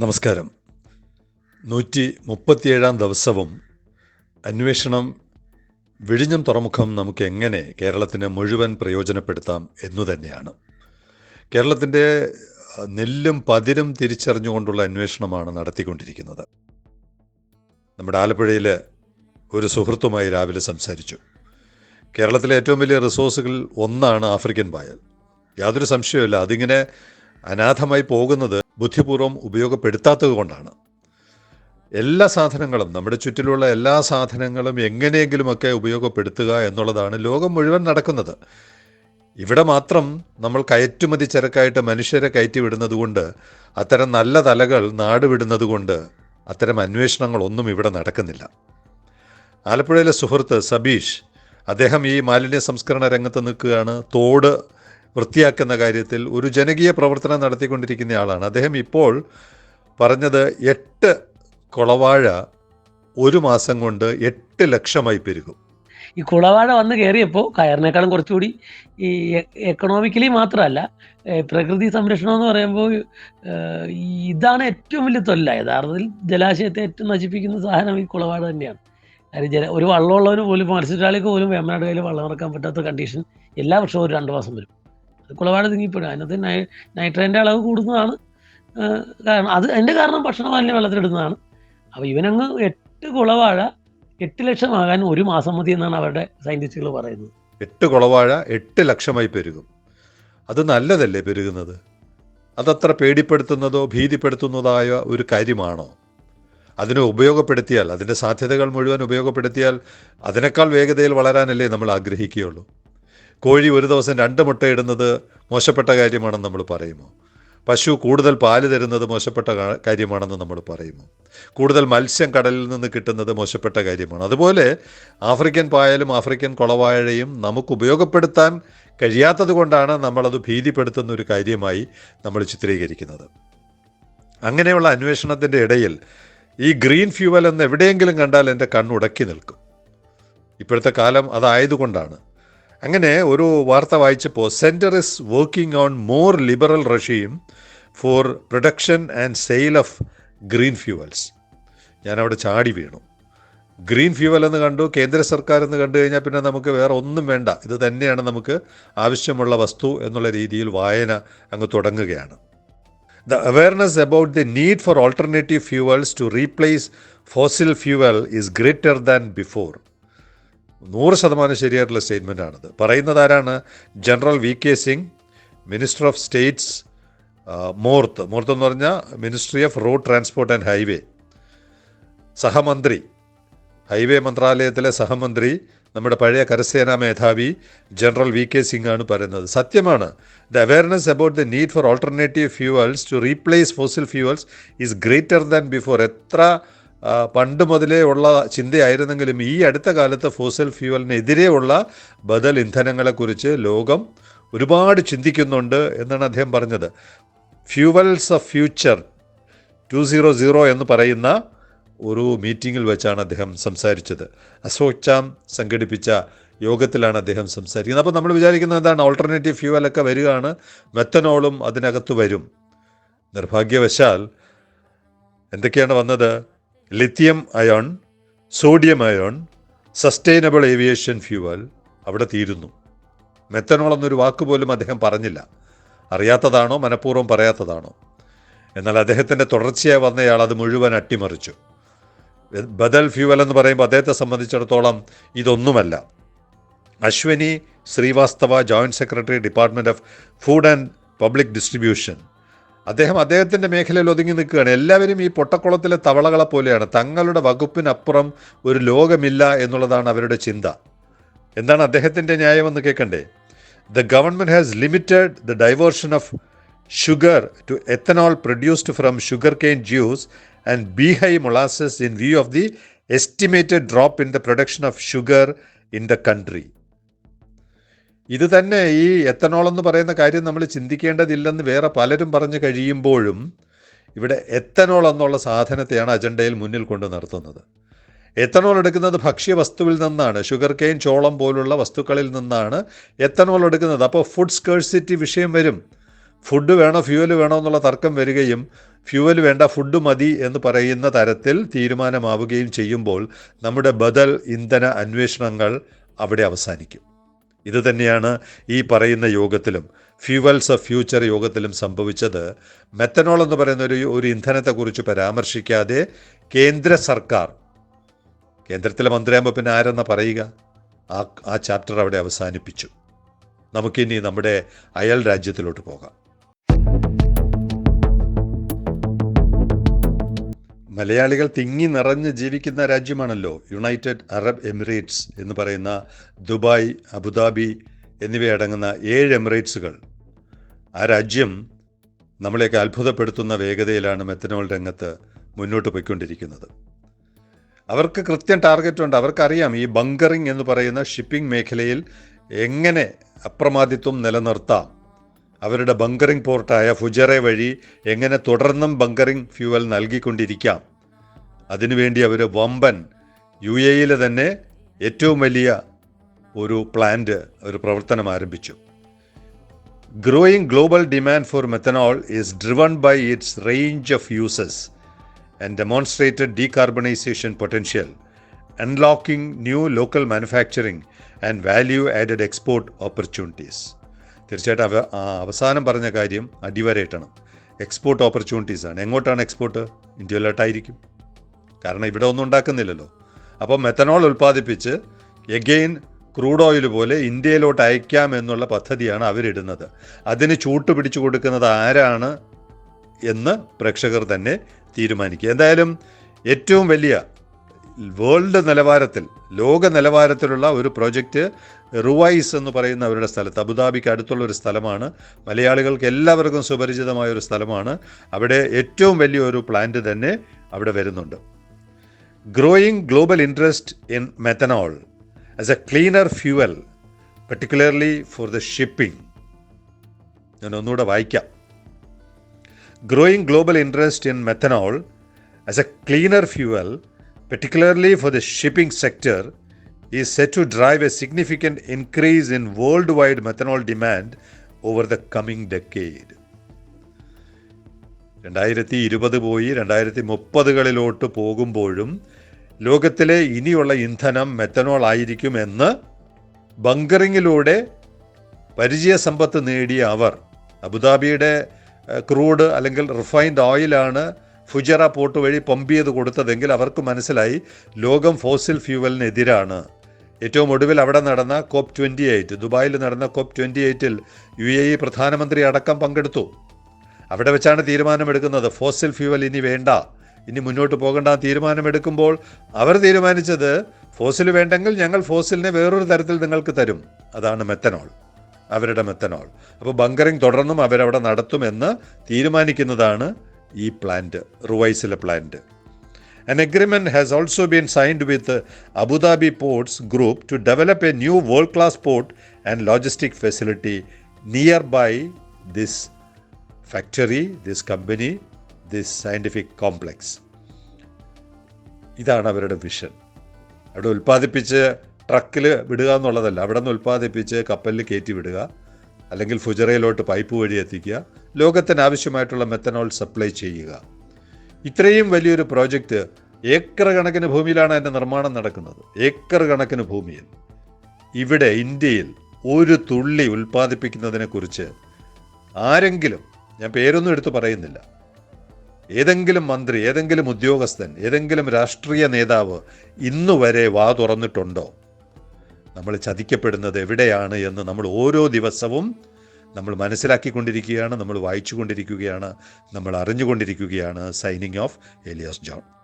നമസ്കാരം. നൂറ്റി മുപ്പത്തിയേഴാം ദിവസവും അന്വേഷണം വിഴിഞ്ഞം തുറമുഖം നമുക്ക് എങ്ങനെ കേരളത്തിന് മുഴുവൻ പ്രയോജനപ്പെടുത്താം എന്നു തന്നെയാണ്. കേരളത്തിന്റെ നെല്ലും പതിരും തിരിച്ചറിഞ്ഞുകൊണ്ടുള്ള അന്വേഷണമാണ് നടത്തിക്കൊണ്ടിരിക്കുന്നത്. നമ്മുടെ ആലപ്പുഴയിൽ ഒരു സുഹൃത്തുമായി രാവിലെ സംസാരിച്ചു. കേരളത്തിലെ ഏറ്റവും വലിയ റിസോഴ്സുകൾ ഒന്നാണ് ആഫ്രിക്കൻ പായൽ. യാതൊരു സംശയവുമില്ല. അതിങ്ങനെ അനാഥമായി പോകുന്നത് ബുദ്ധിപൂർവം ഉപയോഗപ്പെടുത്താത്തത് കൊണ്ടാണ്. എല്ലാ സാധനങ്ങളും നമ്മുടെ ചുറ്റിലുള്ള എല്ലാ സാധനങ്ങളും എങ്ങനെയെങ്കിലുമൊക്കെ ഉപയോഗപ്പെടുത്തുക എന്നുള്ളതാണ് ലോകം മുഴുവൻ നടക്കുന്നത്. ഇവിടെ മാത്രം നമ്മൾ കയറ്റുമതി ചരക്കായിട്ട് മനുഷ്യരെ കയറ്റി വിടുന്നത് കൊണ്ട് അത്തരം നല്ല തലകൾ നാട് വിടുന്നത് കൊണ്ട് അത്തരം അന്വേഷണങ്ങളൊന്നും ഇവിടെ നടക്കുന്നില്ല. ആലപ്പുഴയിലെ സുഹൃത്ത് സബീഷ് അദ്ദേഹം ഈ മാലിന്യ സംസ്കരണ രംഗത്ത് നിൽക്കുകയാണ്. തോട് വൃത്തിയാക്കുന്ന കാര്യത്തിൽ ഒരു ജനകീയ പ്രവർത്തനം നടത്തിക്കൊണ്ടിരിക്കുന്ന ആളാണ്. അദ്ദേഹം ഇപ്പോൾ പറഞ്ഞത് എട്ട് കുളവാഴ ഒരു മാസം കൊണ്ട് എട്ട് ലക്ഷമായി പെരുകും. ഈ കുളവാഴ വന്ന് കയറിയപ്പോൾ കയറിനേക്കാളും കുറച്ചുകൂടി ഈ എക്കണോമിക്കലി മാത്രമല്ല പ്രകൃതി സംരക്ഷണം എന്ന് പറയുമ്പോൾ ഇതാണ് ഏറ്റവും വലിയ തൊല്ല. യഥാർത്ഥത്തിൽ ജലാശയത്തെ ഏറ്റവും നശിപ്പിക്കുന്ന സാധനം ഈ കുളവാഴ തന്നെയാണ്. കാര്യം ജല ഒരു വള്ളമുള്ളവന് പോലും മത്സ്യത്തൊഴിലാളിക്ക് പോലും വേമ്പനാട് കയ്യിൽ വള്ളം ഇറക്കാൻ പറ്റാത്ത കണ്ടീഷൻ എല്ലാ വർഷവും ഒരു രണ്ട് മാസം വരും. അത് കുളവാഴ തിങ്ങിപ്പോഴും അതിനകത്ത് നൈ നൈട്രജന്റെ അളവ് കൂടുന്നതാണ് കാരണം അത് അതിന്റെ കാരണം ഭക്ഷണ മാലിന്യ വെള്ളത്തിലിടുന്നതാണ്. അപ്പോൾ ഇവനങ്ങ് എട്ട് കുളവാഴ എട്ട് ലക്ഷമാകാൻ ഒരു മാസം മതി എന്നാണ് അവരുടെ സയന്റിസ്റ്റുകൾ പറയുന്നത്. എട്ട് കുളവാഴ എട്ട് ലക്ഷമായി പെരുകും. അത് നല്ലതല്ലേ പെരുകുന്നത്? അതത്ര പേടിപ്പെടുത്തുന്നതോ ഭീതിപ്പെടുത്തുന്നതായ ഒരു കാര്യമാണോ? അതിനെ ഉപയോഗപ്പെടുത്തിയാൽ അതിന്റെ സാധ്യതകൾ മുഴുവൻ ഉപയോഗപ്പെടുത്തിയാൽ അതിനേക്കാൾ വേഗതയിൽ വളരാനല്ലേ നമ്മൾ ആഗ്രഹിക്കുകയുള്ളൂ? കോഴി ഒരു ദിവസം രണ്ട് മുട്ടയിടുന്നത് മോശപ്പെട്ട കാര്യമാണെന്ന് നമ്മൾ പറയുമോ? പശു കൂടുതൽ പാൽ തരുന്നത് മോശപ്പെട്ട കാര്യമാണെന്ന് നമ്മൾ പറയുമോ? കൂടുതൽ മത്സ്യം കടലിൽ നിന്ന് കിട്ടുന്നത് മോശപ്പെട്ട കാര്യമാണ്. അതുപോലെ ആഫ്രിക്കൻ പായലും ആഫ്രിക്കൻ കുളവാഴയും നമുക്ക് ഉപയോഗപ്പെടുത്താൻ കഴിയാത്തത് കൊണ്ടാണ് നമ്മളത് ഭീതിപ്പെടുത്തുന്ന ഒരു കാര്യമായി നമ്മൾ ചിത്രീകരിക്കുന്നത്. അങ്ങനെയുള്ള അന്വേഷണത്തിന്റെ ഇടയിൽ ഈ ഗ്രീൻ ഫ്യൂവൽ എന്ന് എവിടെയെങ്കിലും കണ്ടാൽ എന്റെ കണ്ണുടക്കി നിൽക്കും. ഇപ്പോഴത്തെ കാലം അതായതുകൊണ്ടാണ് അങ്ങനെ ഒരു വാർത്ത വായിച്ചപ്പോൾ center is working on more liberal റഷ്യയും for production and sale of green fuels ഞാനവിടെ ചാടി വീണു. ഗ്രീൻ ഫ്യൂവൽ എന്ന് കണ്ടു കേന്ദ്ര സർക്കാർ എന്ന് കണ്ടു കഴിഞ്ഞാൽ പിന്നെ നമുക്ക് വേറെ ഒന്നും വേണ്ട. ഇത് തന്നെയാണ് നമുക്ക് ആവശ്യമുള്ള വസ്തു എന്നുള്ള രീതിയിൽ വായന അങ്ങ് തുടങ്ങുകയാണ്. The awareness about the need for alternative fuels to replace fossil fuel is greater than before നൂറ് ശതമാനം ശരിയായിട്ടുള്ള സ്റ്റേറ്റ്മെന്റ് ആണത്. പറയുന്നത് ആരാണ്? General V K Singh minister of states MoRTH MoRTH എന്ന് പറഞ്ഞാൽ ministry of road transport and highway സഹമന്ത്രി highway മന്ത്രാലയത്തിലെ സഹമന്ത്രി നമ്മുടെ പഴയ കരസേനാ മേധാവി ജനറൽ വി കെ സിംഗ് ആണ് പറയുന്നത്. സത്യമാണ് the awareness about the need for alternative fuels to replace fossil fuels is greater than before എത്ര പണ്ട് മുതലേ ഉള്ള ചിന്തയായിരുന്നെങ്കിലും ഈ അടുത്ത കാലത്ത് ഫോസൽ ഫ്യൂവലിനെതിരെ ഉള്ള ബദൽ ഇന്ധനങ്ങളെക്കുറിച്ച് ലോകം ഒരുപാട് ചിന്തിക്കുന്നുണ്ട് എന്നാണ് അദ്ദേഹം പറഞ്ഞത്. Fuels of future two zero zero എന്ന് പറയുന്ന ഒരു മീറ്റിങ്ങിൽ വെച്ചാണ് അദ്ദേഹം സംസാരിച്ചത്. അസോച്ചാം സംഘടിപ്പിച്ച യോഗത്തിലാണ് അദ്ദേഹം സംസാരിക്കുന്നത്. അപ്പോൾ നമ്മൾ വിചാരിക്കുന്നത് എന്താണ്? ഓൾട്ടർനേറ്റീവ് ഫ്യൂവലൊക്കെ വരികയാണ് മെത്തനോളും അതിനകത്ത് വരും. നിർഭാഗ്യവശാൽ എന്തൊക്കെയാണ് വന്നത്? Lithium ion sodium ion sustainable aviation fuel അവിടെ തീരുന്നു. മെത്തനോൾ എന്നൊരു വാക്ക് പോലും അദ്ദേഹം പറഞ്ഞില്ല. അറിയാത്തതാണോ? മനഃപൂർവം പറയാത്തതാണോ? എന്നാൽ അദ്ദേഹത്തിന്റെ തുടർച്ചയായി വന്നയാൾ അത് മുഴുവൻ അട്ടിമറിച്ചു. ബദൽ ഫ്യൂവൽ എന്ന് പറയുമ്പോൾ അദ്ദേഹത്തെ സംബന്ധിച്ചിടത്തോളം ഇതൊന്നുമല്ല. Ashwani Srivastava joint secretary department of food and public distribution അദ്ദേഹം അദ്ദേഹത്തിന്റെ മേഖലയിൽ ഒതുങ്ങി നിൽക്കുകയാണ്. എല്ലാവരും ഈ പൊട്ടക്കുളത്തിലെ തവളകളെ പോലെയാണ്. തങ്ങളുടെ വകുപ്പിനപ്പുറം ഒരു ലോകമില്ല എന്നുള്ളതാണ് അവരുടെ ചിന്ത. എന്താണ് അദ്ദേഹത്തിന്റെ ന്യായമെന്ന് കേൾക്കണ്ടേ? The government has limited the diversion of sugar to ethanol produced from sugar cane juice and B heavy molasses in view of the estimated drop in the production of sugar in the country ഇത് തന്നെ ഈ ethanol എന്ന് പറയുന്ന കാര്യം നമ്മൾ ചിന്തിക്കേണ്ടതില്ലെന്ന് വേറെ പലരും പറഞ്ഞു കഴിയുമ്പോഴും ഇവിടെ എത്തനോൾ എന്നുള്ള സാധനത്തെയാണ് അജണ്ടയിൽ മുന്നിൽ കൊണ്ട് നിർത്തുന്നത്. എത്തനോൾ എടുക്കുന്നത് ഭക്ഷ്യവസ്തുവിൽ നിന്നാണ് ഷുഗർ കെയിൻ ചോളം പോലുള്ള വസ്തുക്കളിൽ നിന്നാണ് എത്തനോൾ എടുക്കുന്നത്. അപ്പോൾ ഫുഡ് സ്കേഴ്സിറ്റി വിഷയം വരും. ഫുഡ് വേണോ ഫ്യൂവൽ വേണോ എന്നുള്ള തർക്കം വരികയും ഫ്യൂവൽ വേണ്ട ഫുഡ് മതി എന്ന് പറയുന്ന തരത്തിൽ തീരുമാനമാവുകയും ചെയ്യുമ്പോൾ നമ്മുടെ ബദൽ ഇന്ധന അന്വേഷണങ്ങൾ അവിടെ അവസാനിക്കും. ഇത് തന്നെയാണ് ഈ പറയുന്ന യോഗത്തിലും ഫ്യൂവൽസ് ഓഫ് ഫ്യൂച്ചർ യോഗത്തിലും സംഭവിച്ചത്. മെത്തനോൾ എന്ന് പറയുന്ന ഒരു ഒരു ഇന്ധനത്തെക്കുറിച്ച് പരാമർശിക്കാതെ കേന്ദ്ര സർക്കാർ കേന്ദ്രത്തിലെ മന്ത്രിയാകുമ്പോൾ പിന്നെ ആരെന്ന പറയുക? ആ ആ ചാപ്റ്റർ അവിടെ അവസാനിപ്പിച്ചു. നമുക്കിനി നമ്മുടെ അയൽ രാജ്യത്തിലോട്ട് പോകാം. മലയാളികൾ തിങ്ങി നിറഞ്ഞ് ജീവിക്കുന്ന രാജ്യമാണല്ലോ യുണൈറ്റഡ് അറബ് എമിറേറ്റ്സ് എന്ന് പറയുന്ന ദുബായ് അബുദാബി എന്നിവയടങ്ങുന്ന ഏഴ് എമിറേറ്റ്സുകൾ. ആ രാജ്യം നമ്മളെയൊക്കെ അത്ഭുതപ്പെടുത്തുന്ന വേഗതയിലാണ് മെത്തനോൾ രംഗത്ത് മുന്നോട്ട് പോയിക്കൊണ്ടിരിക്കുന്നത്. അവർക്ക് കൃത്യം ടാർഗറ്റ് ഉണ്ട് അവർക്കറിയാം ഈ ബങ്കറിംഗ് എന്ന് പറയുന്ന ഷിപ്പിംഗ് മേഖലയിൽ എങ്ങനെ അപ്രമാദിത്വം നിലനിർത്താം. അവരുടെ ബങ്കറിംഗ് പോർട്ടായ ഫുജറെ വഴി എങ്ങനെ തുടർന്നും ബങ്കറിംഗ് ഫ്യൂവൽ നൽകിക്കൊണ്ടിരിക്കാം. അതിനുവേണ്ടി അവർ വമ്പൻ യു എയിലെ തന്നെ ഏറ്റവും വലിയ ഒരു പ്ലാന്റ് ഒരു പ്രവർത്തനം ആരംഭിച്ചു. Growing global demand for methanol is driven by its range of uses and demonstrated decarbonisation potential unlocking new local manufacturing and value added export opportunities തീർച്ചയായിട്ടും അവസാനം പറഞ്ഞ കാര്യം അടിവരയിട്ടണം. എക്സ്പോർട്ട് ഓപ്പർച്യൂണിറ്റീസ് ആണ്. എങ്ങോട്ടാണ് എക്സ്പോർട്ട് ഇന്ത്യയിലോട്ടായിരിക്കും. കാരണം ഇവിടെ ഒന്നും ഉണ്ടാക്കുന്നില്ലല്ലോ. അപ്പോൾ മെത്തനോൾ ഉൽപ്പാദിപ്പിച്ച് എഗെയിൻ ക്രൂഡ് ഓയിൽ പോലെ ഇന്ത്യയിലോട്ട് അയക്കാം എന്നുള്ള പദ്ധതിയാണ് അവരിടുന്നത്. അതിന് ചൂട്ട് പിടിച്ചു കൊടുക്കുന്നത് ആരാണ് എന്ന് പ്രേക്ഷകർ തന്നെ തീരുമാനിക്കുക. എന്തായാലും ഏറ്റവും വലിയ വേൾഡ് നിലവാരത്തിൽ ലോക നിലവാരത്തിലുള്ള ഒരു പ്രോജക്റ്റ് റുവൈസ് എന്ന് പറയുന്ന അവരുടെ സ്ഥലത്ത് അബുദാബിക്ക് അടുത്തുള്ള ഒരു സ്ഥലമാണ്. മലയാളികൾക്ക് എല്ലാവർക്കും സുപരിചിതമായ ഒരു സ്ഥലമാണ്. അവിടെ ഏറ്റവും വലിയ ഒരു പ്ലാന്റ് തന്നെ അവിടെ വരുന്നുണ്ട്. Growing global interest in methanol as a cleaner fuel particularly for the shipping ഞാൻ ഒന്നുകൂടെ വായിക്കാം. Growing global interest in methanol as a cleaner fuel particularly for the shipping sector, is set to drive a significant increase in worldwide methanol demand over the coming decade. രണ്ടായിരത്തി ഇരുപത് പോയി രണ്ടായിരത്തി മുപ്പതുകളിലോട്ട് പോകുമ്പോഴും ലോകത്തിലെ ഇനിയുള്ള ഇന്ധനം മെത്തനോൾ ആയിരിക്കും ആയിരിക്കുമെന്ന് ബങ്കറിങ്ങിലൂടെ പരിചയസമ്പത്ത് നേടിയ അവർ അബുദാബിയുടെ ക്രൂഡ് അല്ലെങ്കിൽ റിഫൈൻഡ് ഓയിലാണ് ഫുജറ പോർട്ട് വഴി പമ്പ് ചെയ്ത് കൊടുത്തതെങ്കിൽ അവർക്ക് മനസ്സിലായി ലോകം ഫോസിൽ ഫ്യൂവലിനെതിരാണ് ഏറ്റവും ഒടുവിൽ അവിടെ നടന്ന കോപ്പ് ട്വന്റി എയ്റ്റ് ദുബായിൽ നടന്ന കോപ്പ് ട്വന്റി എയ്റ്റിൽ യു എ ഇ പ്രധാനമന്ത്രി അടക്കം പങ്കെടുത്തു. അവിടെ വെച്ചാണ് തീരുമാനമെടുക്കുന്നത്. ഫോസിൽ ഫ്യൂവൽ ഇനി വേണ്ട. ഇനി മുന്നോട്ട് പോകേണ്ട. തീരുമാനമെടുക്കുമ്പോൾ അവർ തീരുമാനിച്ചത് ഫോസിൽ വേണ്ടെങ്കിൽ ഞങ്ങൾ ഫോസിലിനെ വേറൊരു തരത്തിൽ നിങ്ങൾക്ക് തരും. അതാണ് മെത്തനോൾ അവരുടെ മെത്തനോൾ അപ്പോൾ ബങ്കറിംഗ് തുടർന്നും അവരവിടെ നടത്തുമെന്ന് തീരുമാനിക്കുന്നതാണ് ഈ plant റുവൈസിലെ plant An agreement has also been signed with uh, Abu Dhabi Ports Group to develop a new world class port and logistic facility nearby this factory, this company, this scientific complex. ഇതാണ് അവരുടെ vision അവിടെ ഉൽപ്പാദിപ്പിച്ച് ട്രക്കിൽ വിടുക എന്നുള്ളതല്ല അവിടെ നിന്ന് ഉൽപ്പാദിപ്പിച്ച് കപ്പലിൽ കയറ്റി വിടുക അല്ലെങ്കിൽ ഫുജറയിലോട്ട് പൈപ്പ് വഴി എത്തിക്കുക ലോകത്തിന് ആവശ്യമായിട്ടുള്ള മെത്തനോൾ സപ്ലൈ ചെയ്യുക ഇത്രയും വലിയൊരു പ്രോജക്റ്റ് ഏക്കർ കണക്കിന് ഭൂമിയിലാണ് അതിന്റെ നിർമ്മാണം നടക്കുന്നത്. ഏക്കർ കണക്കിന് ഭൂമിയിൽ. ഇവിടെ ഇന്ത്യയിൽ ഒരു തുള്ളി ഉൽപ്പാദിപ്പിക്കുന്നതിനെക്കുറിച്ച് ആരെങ്കിലും ഞാൻ പേരൊന്നും എടുത്തു പറയുന്നില്ല. ഏതെങ്കിലും മന്ത്രി ഏതെങ്കിലും ഉദ്യോഗസ്ഥൻ ഏതെങ്കിലും രാഷ്ട്രീയ നേതാവ് ഇന്നുവരെ വാ തുറന്നിട്ടുണ്ടോ? നമ്മൾ ചതിക്കപ്പെടുന്നത് എവിടെയാണ് എന്ന് നമ്മൾ ഓരോ ദിവസവും നമ്മൾ മനസ്സിലാക്കിക്കൊണ്ടിരിക്കുകയാണ് നമ്മൾ വായിച്ചു കൊണ്ടിരിക്കുകയാണ് നമ്മൾ അറിഞ്ഞുകൊണ്ടിരിക്കുകയാണ്. Signing off Elias John